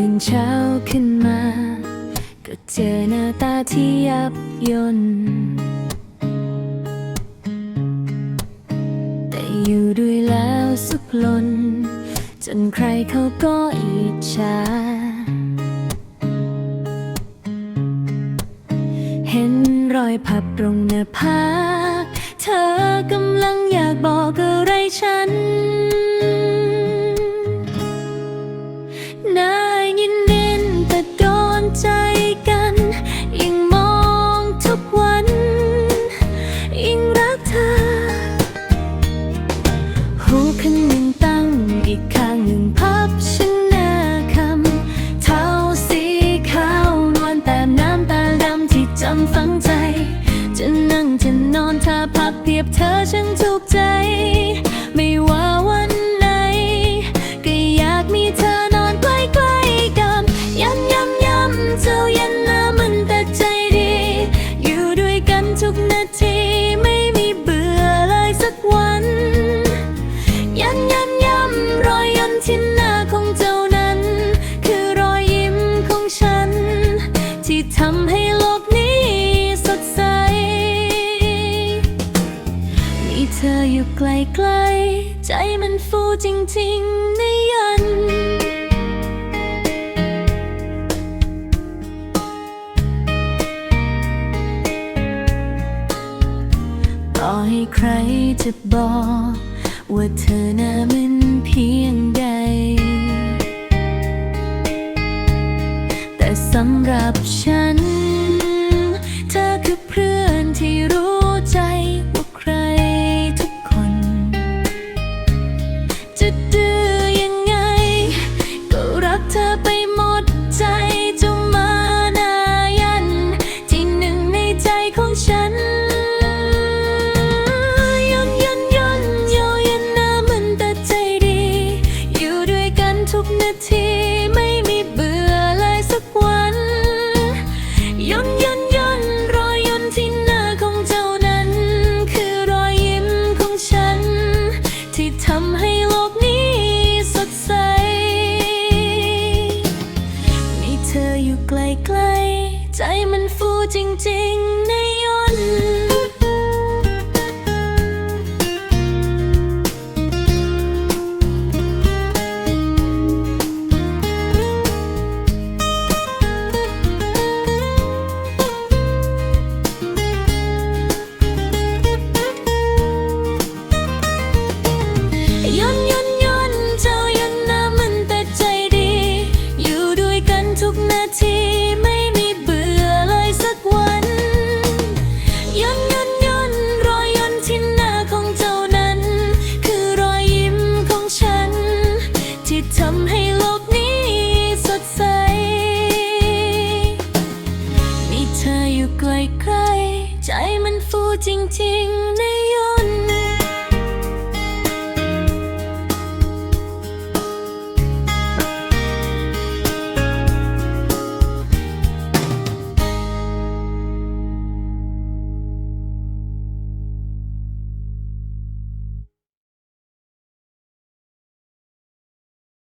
ื่นเช้าขึ้นมา ก็เจอหน้าตาที่ยับยนต์แต่อยู่ด้วยแล้วสุขลน จนใครเขาก็อิจฉาเห็นรอยพับตรงหน้าผากเธอกำลังอยากบอกอะไรฉัน อีกข้างหนึ่งพับฉันหน้าคำเท้าสีขาวนวลแต่น้ำตาดำที่จำฝังใจ จะนั่งจะนอนถ้าพับเพียบเธอฉันถูกใจ ใกล ใจมันฟูจริงๆในยัน ต่อให้ใครจะบอก ว่าเธอน่ามันเพียงใด แต่สำหรับฉัน เธอคือเพื่อนที่รู้ อยู่ไกลๆ ใจมันฟูจริงๆ ในยนต์ มี